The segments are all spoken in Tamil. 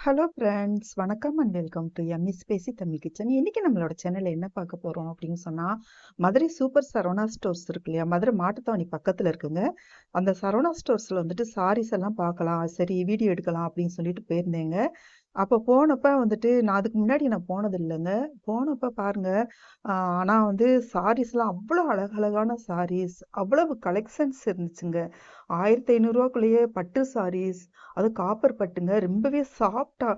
ஹலோ ஃப்ரெண்ட்ஸ் வணக்கம் and welcome to M S பேசி தமிழ் கிச்சன் இன்னைக்கு நம்மளோட சேனல்ல என்ன பார்க்க போறோம் அப்படின்னு சொன்னா மதுரை சூப்பர் சரவணா ஸ்டோர்ஸ் இருக்கு இல்லையா? மதுரை மாட்டுத்தவணி பக்கத்துல இருக்குங்க. அந்த சரவணா ஸ்டோர்ஸ்ல வந்துட்டு சாரீஸ் எல்லாம் பார்க்கலாம். சரி வீடியோ எடுக்கலாம் அப்படின்னு சொல்லிட்டு போயிருந்தேங்க. அப்போ போனப்ப வந்துட்டு நான் அதுக்கு முன்னாடி நான் போனது இல்லைங்க. போனப்ப பாருங்க ஆனால் ஆனா வந்து சாரீஸ்லாம் அவ்வளோ அழகழகான சாரீஸ் அவ்வளவு கலெக்ஷன்ஸ் இருந்துச்சுங்க. ஆயிரத்தி ஐநூறுரூவாக்குள்ளேயே பட்டு சாரீஸ் அது காப்பர் பட்டுங்க ரொம்பவே சாஃப்டா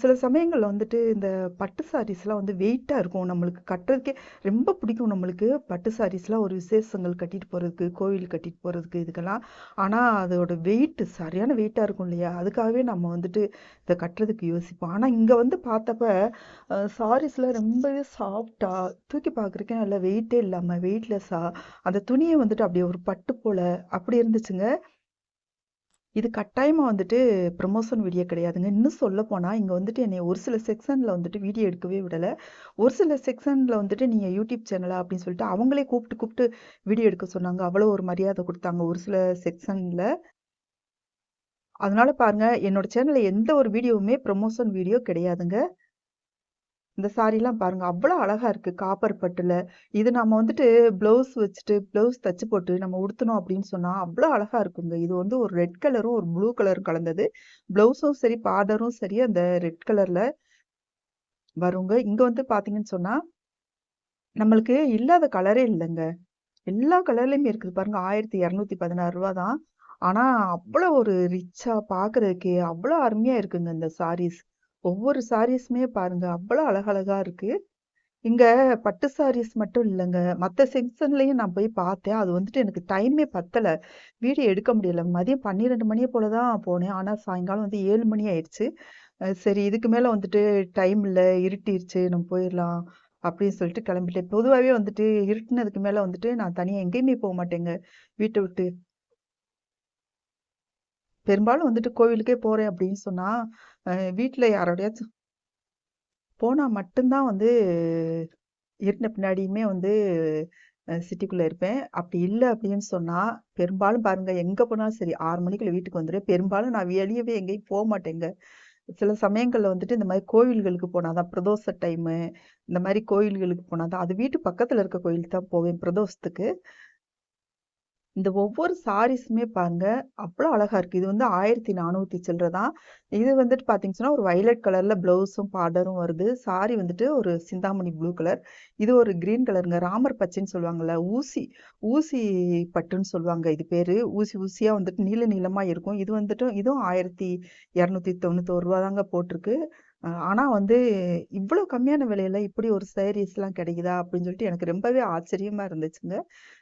சில சமயங்கள்ல வந்துட்டு இந்த பட்டு சாரீஸ்லாம் வந்து வெயிட்டா இருக்கும். நம்மளுக்கு கட்டுறதுக்கே ரொம்ப பிடிக்கும் நம்மளுக்கு. பட்டு சாரீஸ்லாம் ஒரு விசேஷங்கள் கட்டிட்டு போறதுக்கு கோவில் கட்டிட்டு போறதுக்கு இதுக்கெல்லாம். ஆனா அதோட வெயிட்டு சரியான வெயிட்டா இருக்கும் இல்லையா? அதுக்காகவே நம்ம வந்துட்டு இதை கட்டுறதுக்கு யோசிப்போம். ஆனா இங்க வந்து பார்த்தப்ப சாரீஸ்லாம் ரொம்பவே சாஃப்டாக தூக்கி பார்க்குறக்கே நல்ல வெயிட்டே இல்லாம வெயிட்லெஸ்ஸா அந்த துணியை வந்துட்டு அப்படியே ஒரு பட்டு போல அப்படி இருந்துச்சுங்க. இது கட்டாயமா வந்துட்டு ப்ரமோஷன் வீடியோ கிடையாதுங்க. இன்னும் சொல்ல போனா இங்க வந்துட்டு என்னை ஒரு சில செக்ஷன்ல வந்துட்டு வீடியோ எடுக்கவே விடலை. ஒரு சில செக்ஷன்ல வந்துட்டு நீங்க யூடியூப் சேனலா அப்படின்னு சொல்லிட்டு அவங்களே கூப்பிட்டு கூப்பிட்டு வீடியோ எடுக்க சொன்னாங்க. அவ்வளவு ஒரு மரியாதை கொடுத்தாங்க ஒரு சில செக்ஷன்ல அதனால பாருங்க என்னோட சேனல்ல எந்த ஒரு வீடியோவுமே ப்ரொமோஷன் வீடியோ கிடையாதுங்க. இந்த சாரீலாம் பாருங்க அவ்வளோ அழகா இருக்கு. காப்பர் பட்டுல. இது நம்ம வந்துட்டு பிளவுஸ் வச்சுட்டு பிளவுஸ் தச்சு போட்டு நம்ம உடுத்தணும் அப்படின்னு சொன்னா அவ்வளோ அழகா இருக்குங்க. இது வந்து ஒரு ரெட் கலரும் ஒரு ப்ளூ கலரும் கலந்தது. பிளவுஸும் சரி பார்டரும் சரி அந்த ரெட் கலர்ல வருங்க. இங்க வந்து பாத்தீங்கன்னு சொன்னா நம்மளுக்கு இல்லாத கலரே இல்லைங்க. எல்லா கலர்லயுமே இருக்குது. பாருங்க ஆயிரத்தி இரநூத்தி பதினாறு ரூபா தான் ஆனா அவ்வளோ ஒரு ரிச்சா பாக்குறதுக்கே அவ்வளோ அருமையா இருக்குங்க இந்த சாரீஸ் ஒவ்வொரு சாரீஸுமே பாருங்க அவ்வளோ அழகழகா இருக்கு. இங்க பட்டு சாரீஸ் மட்டும் இல்லைங்க மற்ற செக்ஷன்லயும் நான் போய் பார்த்தேன். அது வந்துட்டு எனக்கு டைமே பத்தல. வீடியோ எடுக்க முடியல. மதியம் பன்னிரெண்டு மணியை போல தான் போனேன். ஆனா சாயங்காலம் வந்து ஏழு மணி ஆயிடுச்சு. சரி இதுக்கு மேல வந்துட்டு டைம் இல்லை இருட்டிருச்சு நம்ம போயிடலாம் அப்படின்னு சொல்லிட்டு கிளம்பிட்டேன். பொதுவாகவே வந்துட்டு இருட்டுனதுக்கு மேல வந்துட்டு நான் தனியாக எங்கேயுமே போக மாட்டேங்க. வீட்டை விட்டு பெரும்பாலும் வந்துட்டு கோவிலுக்கே போறேன் அப்படின்னு சொன்னா வீட்டில் யாரோடையாச்சும் போனா மட்டும்தான் வந்து இருந்த பின்னாடியுமே வந்து சிட்டிக்குள்ள இருப்பேன். அப்படி இல்லை அப்படின்னு சொன்னா பெரும்பாலும் பாருங்க எங்க போனாலும் சரி ஆறு மணிக்குள்ள வீட்டுக்கு வந்துடுவேன் பெரும்பாலும் நான் வெளியவே எங்கேயும் போக மாட்டேங்க. சில சமயங்கள்ல வந்துட்டு இந்த மாதிரி கோவில்களுக்கு போனாதான் பிரதோஷ டைமு இந்த மாதிரி கோயில்களுக்கு போனாதான் அது வீட்டு பக்கத்துல இருக்க கோயில் தான் போவேன் பிரதோஷத்துக்கு. இந்த ஒவ்வொரு சாரீஸுமே பாருங்க அவ்வளோ அழகா இருக்கு. இது வந்து ஆயிரத்தி நானூற்றி சில்லற தான் இது வந்துட்டு பாத்தீங்கன்னா ஒரு வயலட் கலர்ல பிளவுஸும் பார்டரும் வருது. சாரி வந்துட்டு ஒரு சிந்தாமணி ப்ளூ கலர் இது ஒரு கிரீன் கலருங்க ராமர் பச்சைன்னு சொல்லுவாங்கல்ல ஊசி ஊசி பட்டுன்னு சொல்லுவாங்க இது பேரு. ஊசி ஊசியா வந்துட்டு நீல நீளமா இருக்கும். இது வந்துட்டு இதுவும் ஆயிரத்தி இரநூத்தி தொண்ணூத்தோரு ரூபா தாங்க போட்டிருக்கு. ஆனால் வந்து இவ்வளோ கம்மியான விலையில இப்படி ஒரு சேரீஸ்லாம் கிடைக்குதா அப்படின்னு சொல்லிட்டு எனக்கு ரொம்பவே ஆச்சரியமாக இருந்துச்சுங்க.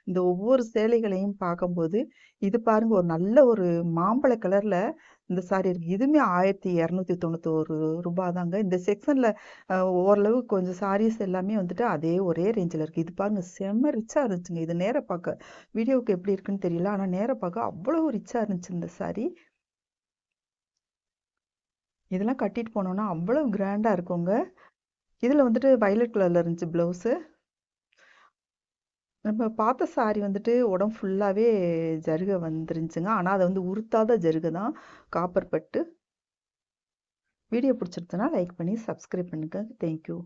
இந்த ஒவ்வொரு சேலைகளையும் பார்க்கும்போது இது பாருங்க ஒரு நல்ல ஒரு மாம்பழ கலரில் இந்த சாரி இருக்குது இதுவுமே ஆயிரத்தி இரநூத்தி தொண்ணூத்தோரு ரூபாய் தாங்க. இந்த செக்ஷனில் ஓரளவு கொஞ்சம் சாரீஸ் எல்லாமே வந்துட்டு அதே ஒரே ரேஞ்சில் இருக்குது இது பாருங்க செம்ம ரிச்சாக இருந்துச்சுங்க. இது நேராக பார்க்க வீடியோவுக்கு எப்படி இருக்குன்னு தெரியல. ஆனால் நேராக பார்க்க அவ்வளோ ரிச்சாக இருந்துச்சு இந்த சாரி இதெல்லாம் கட்டிட்டு போனோன்னா அவ்வளோ கிராண்டாக இருக்குங்க. இதில் வந்துட்டு வயலட் கலரில் இருந்துச்சு ப்ளவுஸு நம்ம பார்த்த சாரி வந்துட்டு உடம்பு ஃபுல்லாகவே ஜருகை வந்துருந்துச்சுங்க. ஆனால் அதை வந்து உறுத்தாத ஜருகை தான் காப்பர் பட்டு. வீடியோ பிடிச்சிருச்சுன்னா லைக் பண்ணி சப்ஸ்கிரைப் பண்ணுங்க. Thank you